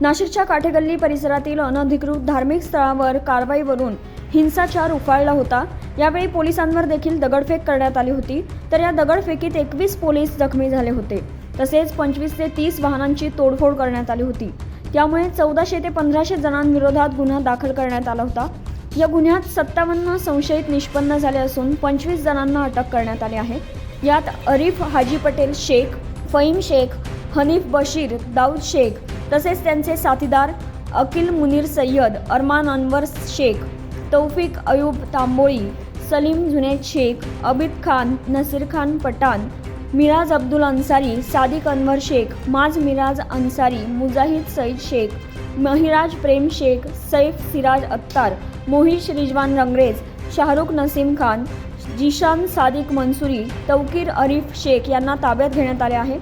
नाशिकच्या काठेगल्ली परिसरातील अनधिकृत धार्मिक स्थळावर कारवाईवरून हिंसाचार उफाळला होता. यावेळी पोलिसांवर देखील दगडफेक करण्यात आली होती. तर या दगडफेकीत एकवीस पोलीस जखमी झाले होते. तसेच पंचवीस ते तीस वाहनांची तोडफोड करण्यात आली होती. त्यामुळे चौदाशे ते पंधराशे जणांविरोधात गुन्हा दाखल करण्यात आला होता. या गुन्ह्यात सत्तावन्न संशयित निष्पन्न झाले असून पंचवीस जणांना अटक करण्यात आली आहे. यात अरिफ हाजी पटेल शेख फईम शेख हनीफ बशीर दाऊद शेख तसेच त्यांचे साथीदार अकिल मुनीर सय्यद अरमान अनवर शेख तौफिक अयूब तांबोळी सलीम जुनेद शेख अबिद खान नसीर खान पठाण मिराज अब्दुल अन्सारी सादिक अनवर शेख माज मिराज अन्सारी मुजाहिद सईद शेख महिराज प्रेम शेख सैफ सिराज अत्तार मोहिश रिजवान रंगरेज शाहरुख नसीम खान जिशान सादिक मंसुरी तौकीर अरिफ शेख यांना ताब्यात घेण्यात आले आहे.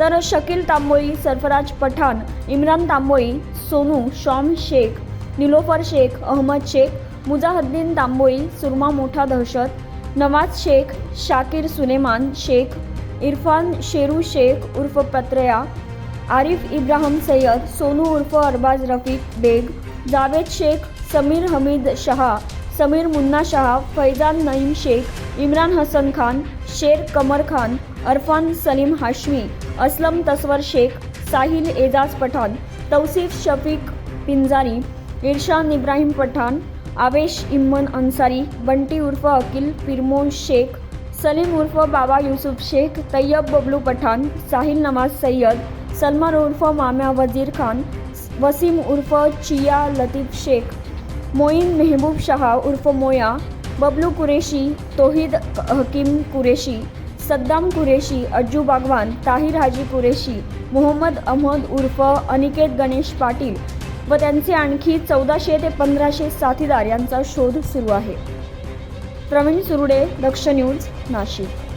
तर शकील तांबोळी सरफराज पठाण इम्रान तांबोळी सोनू शॉम शेख निलोफर शेख अहमद शेख मुजाहद्दीन तांबोळी सुरमा मोठा दहशत नवाज शेख शाकिर सुलेमान शेख इरफान शेरू शेख उर्फ पत्रया आरिफ इब्राहिम सय्यद सोनू उर्फ अरबाज रफीक बेग जावेद शेख समीर हमीद शहा समीर मुन्ना शहा फैजान नईम शेख इम्रान हसन खान शेर कमर खान अरफान सलीम हाशमी असलम तस्वर शेख साहिल एजाज पठाण तौसिफ शफीक पिंजारी इर्शान इब्राहिम पठाण आवेश इम्मन अन्सारी बंटी उर्फ अकिल पिरमोन शेख सलीम उर्फ बाबा युसुफ शेख तय्यब बबलू पठाण साहिल नवाज सय्यद सलमान उर्फ माम्या वजीर खान वसीम उर्फ चिया लतीफ शेख मोईन मेहबूब शहा उर्फ मोया बबलू कुरेशी तोहिद हकीम कुरेशी सद्दाम कुरेशी अज्जू बागवान ताहिर हाजी कुरेशी मोहम्मद अहमद उर्फ अनिकेत गणेश पाटील व त्यांचे आणखी चौदाशे ते पंधराशे साथीदार यांचा शोध सुरू आहे. प्रवीण सुरुडे दक्ष न्यूज नाशिक.